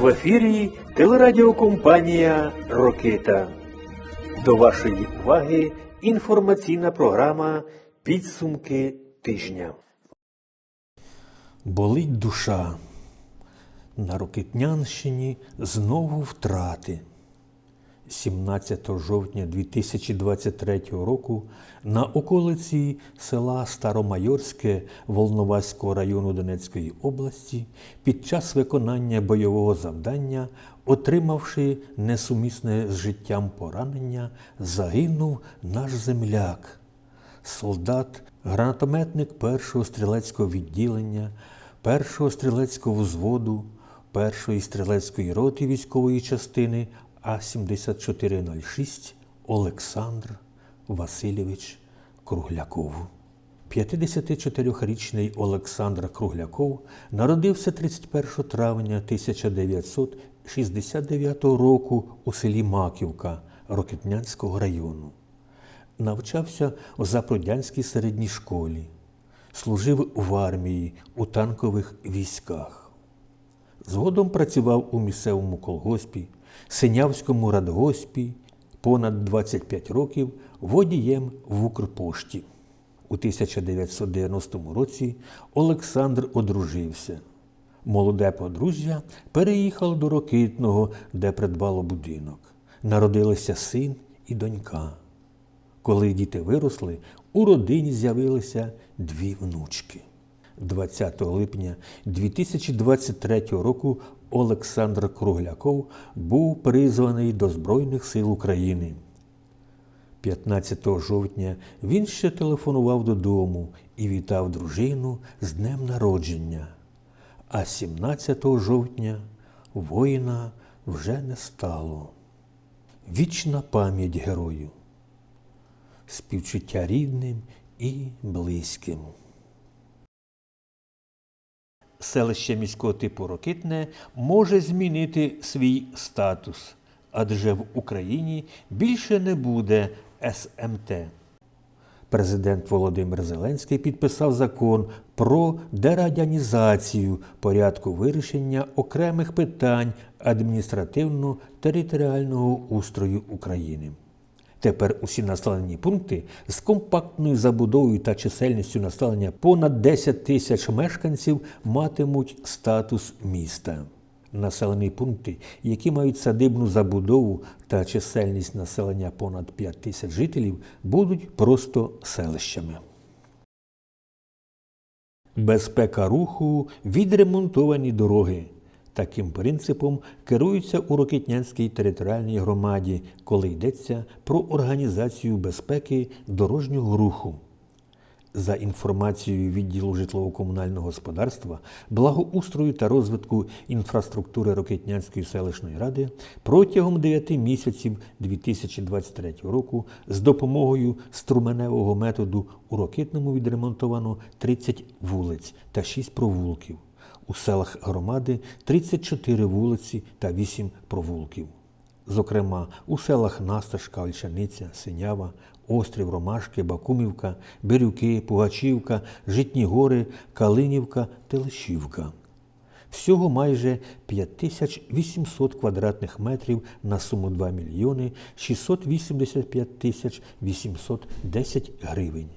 В ефірі телерадіокомпанія Рокита. До вашої уваги інформаційна програма Підсумки тижня. Болить душа. На Рокитнянщині знову втрати. 17 жовтня 2023 року на околиці села Старомайорське Волноваського району Донецької області під час виконання бойового завдання, отримавши несумісне з життям поранення, загинув наш земляк, солдат, гранатометник першого стрілецького відділення, першого стрілецького взводу, першої стрілецької роти військової частини А-7406 Олександр Васильович Кругляков. 54-річний Олександр Кругляков народився 31 травня 1969 року у селі Маківка Рокетнянського району. Навчався у Запорудянській середній школі, служив в армії у танкових військах. Згодом працював у місцевому колгоспі, Синявському радгоспі, понад 25 років водієм в Укрпошті. У 1990 році Олександр одружився. Молоде подружжя переїхало до Рокитного, де придбало будинок. Народилися син і донька. Коли діти виросли, у родині з'явилися дві внучки. 20 липня 2023 року Олександр Кругляков був призваний до Збройних сил України. 15 жовтня він ще телефонував додому і вітав дружину з днем народження. А 17 жовтня воїна вже не стало. Вічна пам'ять герою, співчуття рідним і близьким. Селище міського типу Рокитне може змінити свій статус, адже в Україні більше не буде СМТ. Президент Володимир Зеленський підписав закон про дерадянізацію порядку вирішення окремих питань адміністративно-територіального устрою України. Тепер усі населені пункти з компактною забудовою та чисельністю населення понад 10 тисяч мешканців матимуть статус міста. Населені пункти, які мають садибну забудову та чисельність населення понад 5 тисяч жителів, будуть просто селищами. Безпека руху, відремонтовані дороги. Таким принципом керуються у Рокитнянській територіальній громаді, коли йдеться про організацію безпеки дорожнього руху. За інформацією відділу житлово-комунального господарства, благоустрою та розвитку інфраструктури Рокитнянської селищної ради протягом 9 місяців 2023 року з допомогою струменевого методу у Рокитному відремонтовано 30 вулиць та 6 провулків. У селах громади 34 вулиці та 8 провулків. Зокрема, у селах Насташка, Ольчаниця, Синява, Острів, Ромашки, Бакумівка, Бирюки, Пугачівка, Житні гори, Калинівка, Телешівка. Всього майже 5800 квадратних метрів на суму 2 мільйони 685 тисяч 810 гривень.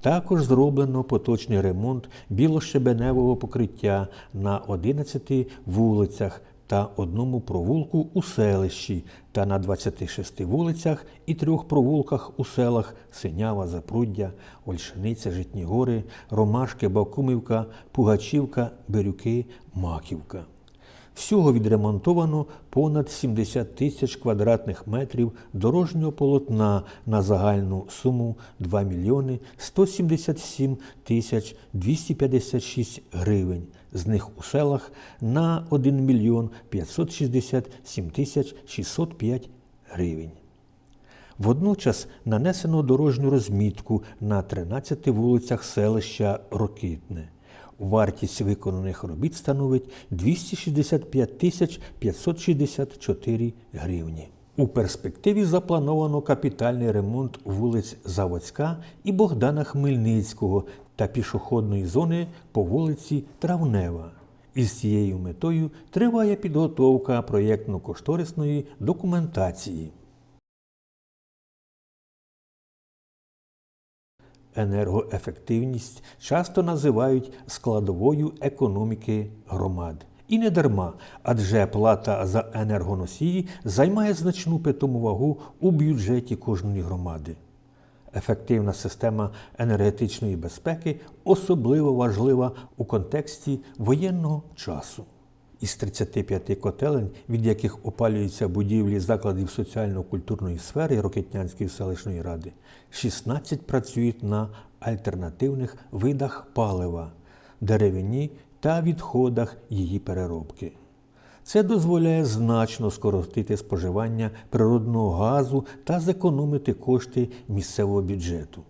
Також зроблено поточний ремонт білощебеневого покриття на 11 вулицях та одному провулку у селищі та на 26 вулицях і трьох провулках у селах Синява, Запруддя, Ольшаниця, Житні Гори, Ромашки, Бакумівка, Пугачівка, Бирюки, Маківка. Всього відремонтовано понад 70 тисяч квадратних метрів дорожнього полотна на загальну суму 2 мільйони 177 тисяч 256 гривень. З них у селах на 1 мільйон 567 тисяч 605 гривень. Водночас нанесено дорожню розмітку на 13 вулицях селища Рокитне. Вартість виконаних робіт становить 265 тисяч 564 гривні. У перспективі заплановано капітальний ремонт вулиць Заводська і Богдана Хмельницького та пішохідної зони по вулиці Травнева. Із цією метою триває підготовка проєктно-кошторисної документації. Енергоефективність часто називають складовою економіки громад. І не дарма, адже плата за енергоносії займає значну питому вагу у бюджеті кожної громади. Ефективна система енергетичної безпеки особливо важлива у контексті воєнного часу. Із 35 котелень, від яких опалюються будівлі закладів соціально-культурної сфери Рокетнянської селищної ради, 16 працюють на альтернативних видах палива, деревині та відходах її переробки. Це дозволяє значно скоротити споживання природного газу та зекономити кошти місцевого бюджету.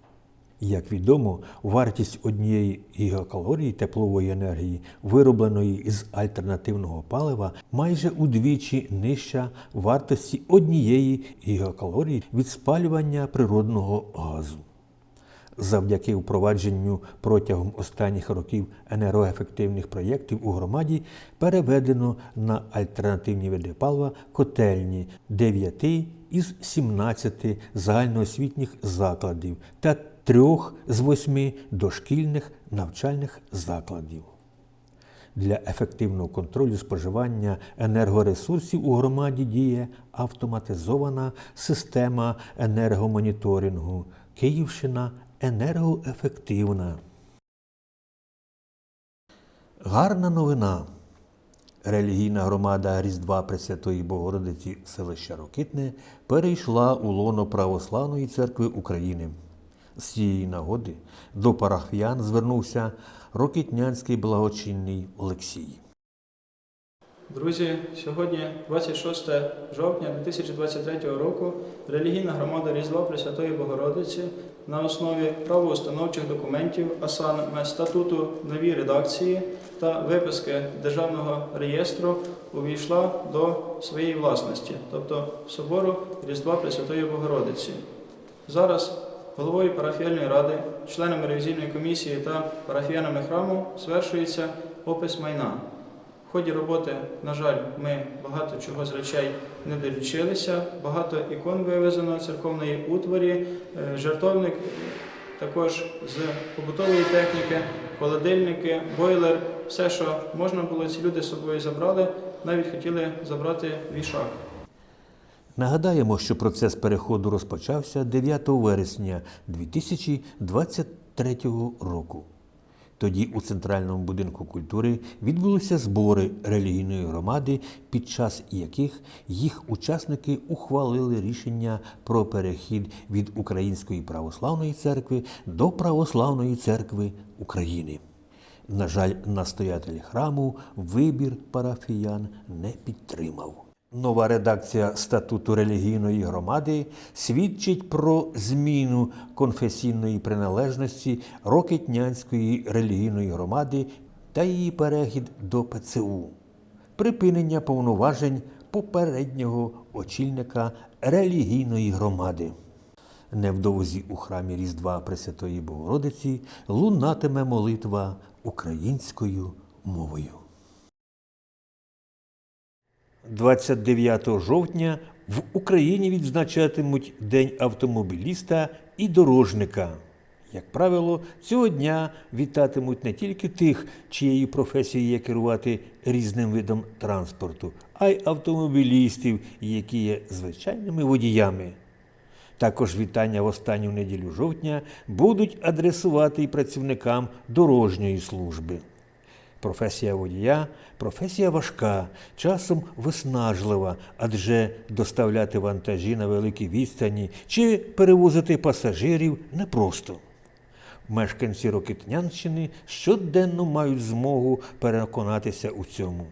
Як відомо, вартість однієї гігакалорії теплової енергії, виробленої із альтернативного палива, майже удвічі нижча вартості однієї гігакалорії від спалювання природного газу. Завдяки впровадженню протягом останніх років енергоефективних проєктів у громаді переведено на альтернативні види палива котельні 9 із 17 загальноосвітніх закладів та трьох з восьми дошкільних навчальних закладів. Для ефективного контролю споживання енергоресурсів у громаді діє автоматизована система енергомоніторингу Київщина енергоефективна. Гарна новина. Релігійна громада Різдва Пресвятої Богородиці селища Рокитне перейшла у лоно Православної церкви України. З цієї нагоди до парафіян звернувся Рокитнянський благочинний Олексій. Друзі, сьогодні 26 жовтня 2023 року релігійна громада Різдва Пресвятої Богородиці на основі правоустановчих документів, а саме статуту новій редакції та виписки Державного реєстру увійшла до своєї власності, тобто собору Різдва Пресвятої Богородиці. Зараз головою парафіяльної ради, членами ревізійної комісії та парафіянами храму звершується опис майна. В ході роботи, на жаль, ми багато чого з речей не долічилися, багато ікон вивезено церковної утворі, е, жертовник також з побутової техніки, холодильники, бойлер, все, що можна було, ці люди з собою забрали, навіть хотіли забрати вішак. Нагадаємо, що процес переходу розпочався 9 вересня 2023 року. Тоді у Центральному будинку культури відбулися збори релігійної громади, під час яких їх учасники ухвалили рішення про перехід від Української православної церкви до Православної церкви України. На жаль, настоятель храму вибір парафіян не підтримав. Нова редакція статуту релігійної громади свідчить про зміну конфесійної приналежності Рокетнянської релігійної громади та її перехід до ПЦУ, припинення повноважень попереднього очільника релігійної громади. Невдовзі у храмі Різдва Пресвятої Богородиці лунатиме молитва українською мовою. 29 жовтня в Україні відзначатимуть День автомобіліста і дорожника. Як правило, цього дня вітатимуть не тільки тих, чиєю професією є керувати різним видом транспорту, а й автомобілістів, які є звичайними водіями. Також вітання в останню неділю жовтня будуть адресувати і працівникам дорожньої служби. Професія водія професія важка, часом виснажлива, адже доставляти вантажі на великій відстані чи перевозити пасажирів непросто. Мешканці Рокитнянщини щоденно мають змогу переконатися у цьому.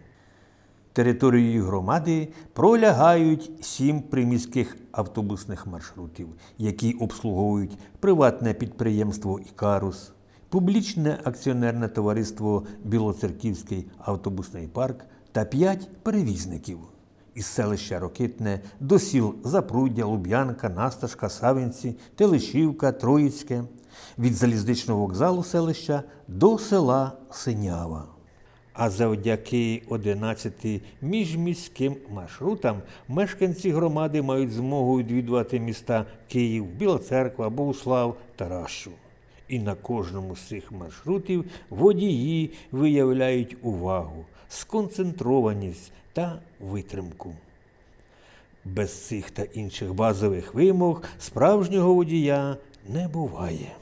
Територією громади пролягають сім приміських автобусних маршрутів, які обслуговують приватне підприємство Ікарус, публічне акціонерне товариство Білоцерківський автобусний парк та п'ять перевізників. Із селища Рокитне до сіл Запруддя, Луб'янка, Насташка, Савинці, Телешівка, Троїцьке, від залізничного вокзалу селища до села Синява. А завдяки 11 міжміським маршрутам мешканці громади мають змогу відвідувати міста Київ, Біла Церква, Богуслав та Ращу. І на кожному з цих маршрутів водії виявляють увагу, сконцентрованість та витримку. Без цих та інших базових вимог справжнього водія не буває.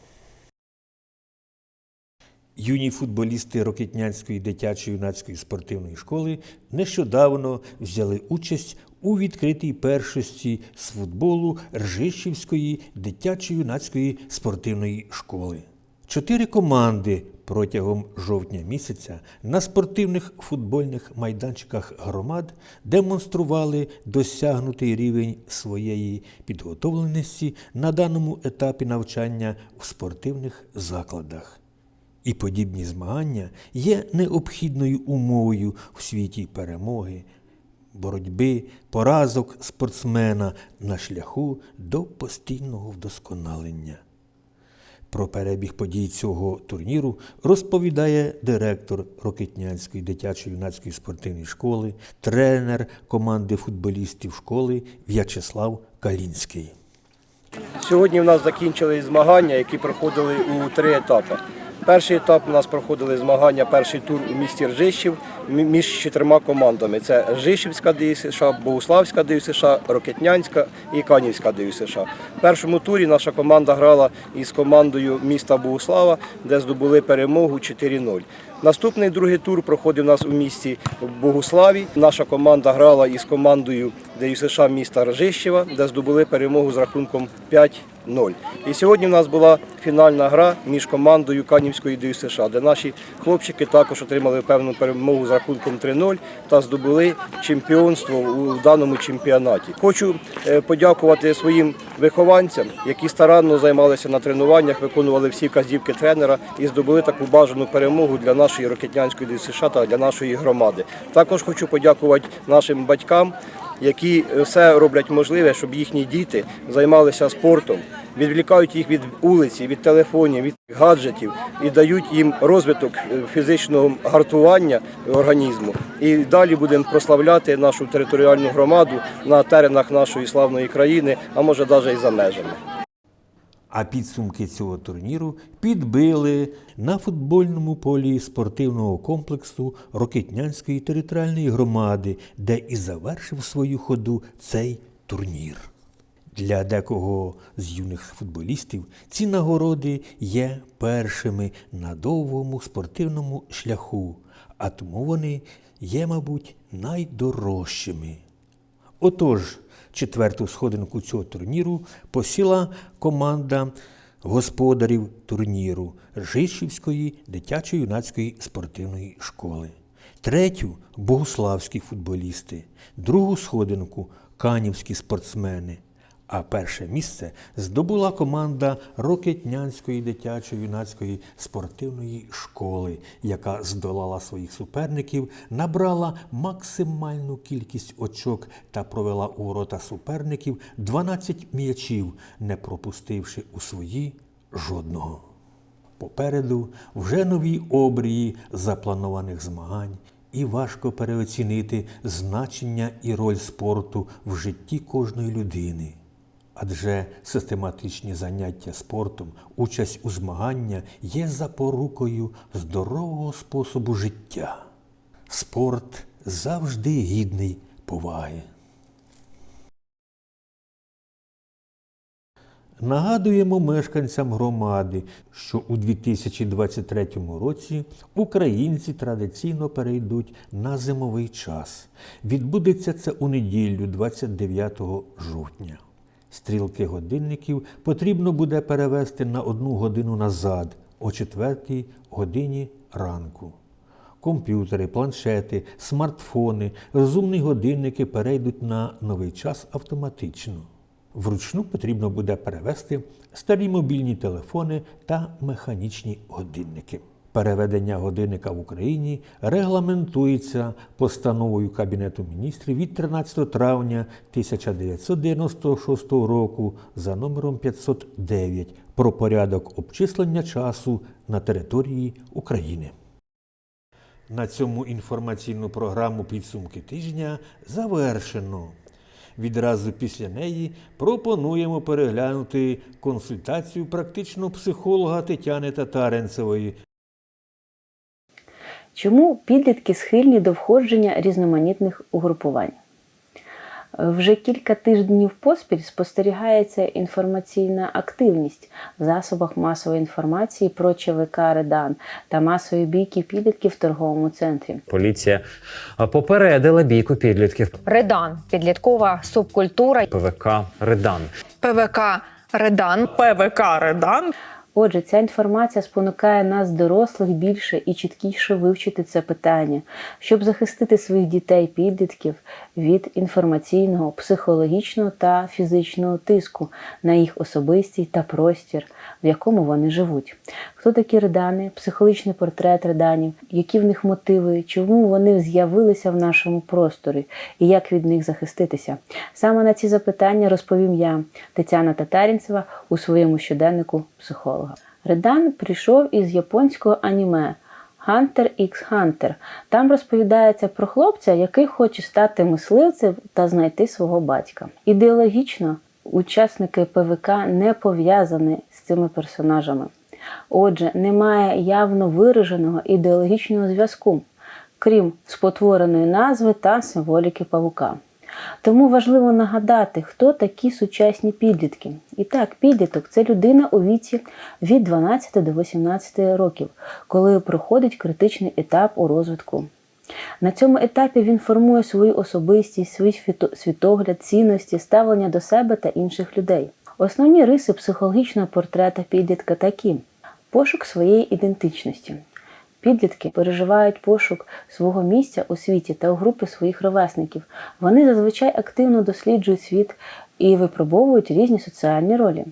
Юні футболісти Рокетнянської дитячо-юнацької спортивної школи нещодавно взяли участь у відкритій першості з футболу Ржищівської дитячо-юнацької спортивної школи. Чотири команди протягом жовтня місяця на спортивних футбольних майданчиках громад демонстрували досягнутий рівень своєї підготовленості на даному етапі навчання в спортивних закладах. І подібні змагання є необхідною умовою в світі перемоги, боротьби, поразок спортсмена на шляху до постійного вдосконалення. Про перебіг подій цього турніру розповідає директор Рокетнянської дитячо-юнацької спортивної школи, тренер команди футболістів школи В'ячеслав Калінський. Сьогодні в нас закінчились змагання, які проходили у три етапи. Перший етап у нас проходили змагання, перший тур у місті Ржищів між чотирма командами. Це Ржищівська ДЮСШ, Богуславська ДЮСШ, Рокетнянська і Канівська ДЮСШ. В першому турі наша команда грала із командою міста Богуслава, де здобули перемогу 4-0. Наступний другий тур проходив у нас у місті Богуславі. Наша команда грала із командою ДЮСШ міста Ржищева, де здобули перемогу з рахунком 5-0. І сьогодні в нас була фінальна гра між командою Канівської ДЮСШ, де наші хлопчики також отримали певну перемогу з рахунком 3-0 та здобули чемпіонство у даному чемпіонаті. Хочу е, подякувати своїм вихованцям, які старанно займалися на тренуваннях, виконували всі вказівки тренера і здобули таку бажану перемогу для нашої Рокетнянської ДЮСШ та для нашої громади. Також хочу подякувати нашим батькам які все роблять можливе, щоб їхні діти займалися спортом, відвлікають їх від вулиці, від телефонів, від гаджетів і дають їм розвиток е, фізичного гартування організму. І далі будемо прославляти нашу територіальну громаду на теренах нашої славної країни, а може навіть і за межами. А підсумки цього турніру підбили на футбольному полі спортивного комплексу Рокетнянської територіальної громади, де і завершив свою ходу цей турнір. Для декого з юних футболістів ці нагороди є першими на довгому спортивному шляху, а тому вони є, мабуть, найдорожчими. Отож, четверту сходинку цього турніру посіла команда господарів турніру Ржищівської дитячо-юнацької спортивної школи. Третю богуславські футболісти, другу сходинку канівські спортсмени. А перше місце здобула команда Рокетнянської дитячо-юнацької спортивної школи, яка здолала своїх суперників, набрала максимальну кількість очок та провела у ворота суперників 12 м'ячів, не пропустивши у свої жодного. Попереду вже нові обрії запланованих змагань, і важко переоцінити значення і роль спорту в житті кожної людини. Адже систематичні заняття спортом, участь у змагання є запорукою здорового способу життя. Спорт завжди гідний поваги. Нагадуємо мешканцям громади, що у 2023 році українці традиційно перейдуть на зимовий час. Відбудеться це у неділю, 29 жовтня. Стрілки годинників потрібно буде перевести на одну годину назад, о 4 годині ранку. Комп'ютери, планшети, смартфони, розумні годинники перейдуть на новий час автоматично. Вручну потрібно буде перевести старі мобільні телефони та механічні годинники. Переведення годинника в Україні регламентується постановою Кабінету міністрів від 13 травня 1996 року за номером 509 про порядок обчислення часу на території України. На цьому інформаційну програму підсумки тижня завершено. Відразу після неї пропонуємо переглянути консультацію практичного психолога Тетяни Татаренцевої Чому підлітки схильні до входження різноманітних угрупувань? Вже кілька тижнів поспіль спостерігається інформаційна активність в засобах масової інформації про ЧВК Редан та масові бійки підлітків в торговому центрі. Поліція попередила бійку підлітків Редан підліткова субкультура. ПВК Редан. ПВК Редан. ПВК Редан. Отже, ця інформація спонукає нас, дорослих, більше і чіткіше вивчити це питання, щоб захистити своїх дітей, підлітків від інформаційного, психологічного та фізичного тиску на їх особистий та простір, в якому вони живуть. Хто такі редани, психологічний портрет реданів, які в них мотиви, чому вони з'явилися в нашому просторі і як від них захиститися? Саме на ці запитання розповім я, Тетяна Татарінцева, у своєму щоденнику психолога. Редан прийшов із японського аніме Hunter x Hunter. Там розповідається про хлопця, який хоче стати мисливцем та знайти свого батька. Ідеологічно учасники ПВК не пов'язані з цими персонажами. Отже, немає явно вираженого ідеологічного зв'язку, крім спотвореної назви та символіки павука. Тому важливо нагадати, хто такі сучасні підлітки. І так, підліток це людина у віці від 12 до 18 років, коли проходить критичний етап у розвитку. На цьому етапі він формує свою особистість, свій світогляд, цінності, ставлення до себе та інших людей. Основні риси психологічного портрета підлітка такі: пошук своєї ідентичності. Підлітки переживають пошук свого місця у світі та у групі своїх ровесників. Вони зазвичай активно досліджують світ і випробовують різні соціальні ролі.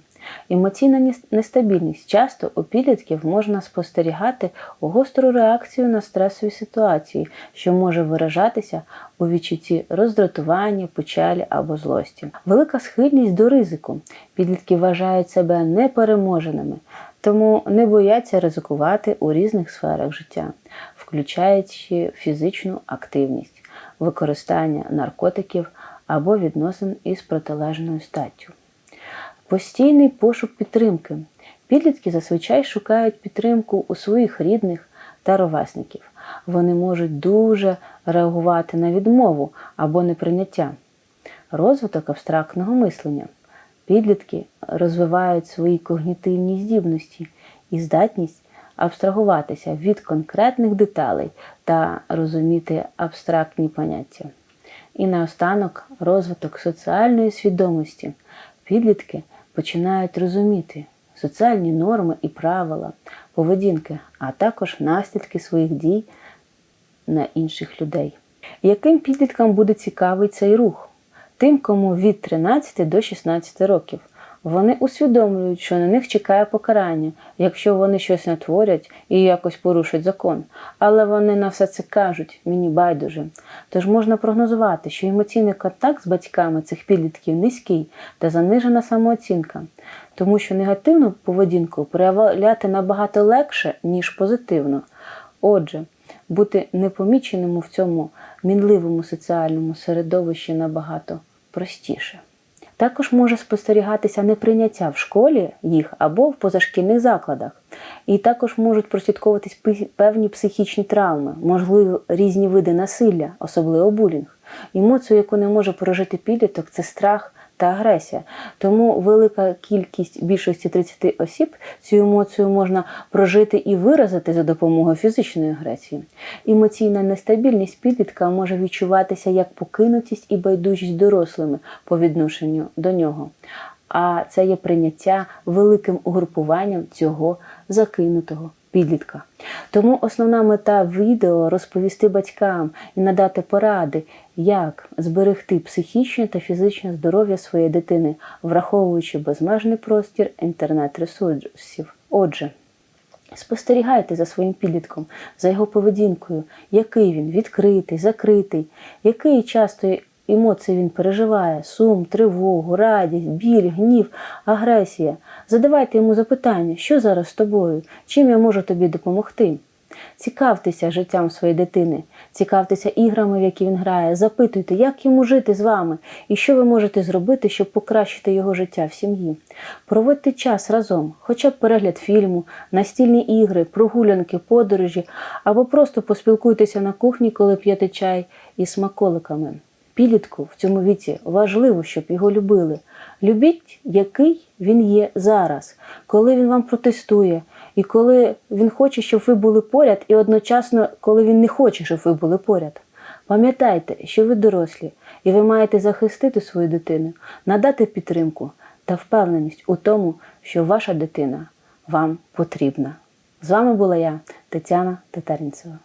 Емоційна нестабільність. Часто у підлітків можна спостерігати гостру реакцію на стресові ситуації, що може виражатися у відчутті роздратування, печалі або злості. Велика схильність до ризику. Підлітки вважають себе непереможеними, тому не бояться ризикувати у різних сферах життя, включаючи фізичну активність, використання наркотиків або відносин із протилежною статтю. Постійний пошук підтримки. Підлітки зазвичай шукають підтримку у своїх рідних та ровесників. Вони можуть дуже реагувати на відмову або неприйняття. Розвиток абстрактного мислення. Підлітки розвивають свої когнітивні здібності і здатність абстрагуватися від конкретних деталей та розуміти абстрактні поняття. І наостанок розвиток соціальної свідомості. Підлітки починають розуміти соціальні норми і правила, поведінки, а також наслідки своїх дій на інших людей. Яким підліткам буде цікавий цей рух? Тим, кому від 13 до 16 років. Вони усвідомлюють, що на них чекає покарання, якщо вони щось натворять і якось порушать закон. Але вони на все це кажуть, мені байдуже. Тож можна прогнозувати, що емоційний контакт з батьками цих підлітків низький та занижена самооцінка, тому що негативну поведінку проявляти набагато легше, ніж позитивну. Отже, бути непоміченому в цьому мінливому соціальному середовищі набагато простіше. Також може спостерігатися неприйняття в школі їх або в позашкільних закладах. І також можуть прослідковуватись певні психічні травми, можливо, різні види насилля, особливо булінг. Емоцію, яку не може прожити підліток, це страх та агресія. Тому велика кількість більшості 30 осіб цю емоцію можна прожити і виразити за допомогою фізичної агресії. Емоційна нестабільність підлітка може відчуватися як покинутість і байдужість дорослими по відношенню до нього. А це є прийняття великим угрупуванням цього закинутого підлітка. Тому основна мета відео розповісти батькам і надати поради, як зберегти психічне та фізичне здоров'я своєї дитини, враховуючи безмежний простір інтернет-ресурсів. Отже, Спостерігайте за своїм підлітком, за його поведінкою, який він відкритий, закритий, який часто емоції він переживає: сум, тривогу, радість, біль, гнів, агресія. Задавайте йому запитання, що зараз з тобою, чим я можу тобі допомогти. Цікавтеся життям своєї дитини, цікавтеся іграми, в які він грає, запитуйте, як йому жити з вами і що ви можете зробити, щоб покращити його життя в сім'ї. Проводьте час разом, хоча б перегляд фільму, настільні ігри, прогулянки, подорожі, або просто поспілкуйтеся на кухні, коли п'єте чай із смаколиками. Підлітку в цьому віці важливо, щоб його любили. Любіть, який він є зараз, коли він вам протестує, і коли він хоче, щоб ви були поряд, і одночасно, коли він не хоче, щоб ви були поряд. Пам'ятайте, що ви дорослі, і ви маєте захистити свою дитину, надати підтримку та впевненість у тому, що ваша дитина вам потрібна. З вами була я, Тетяна Татарінцева.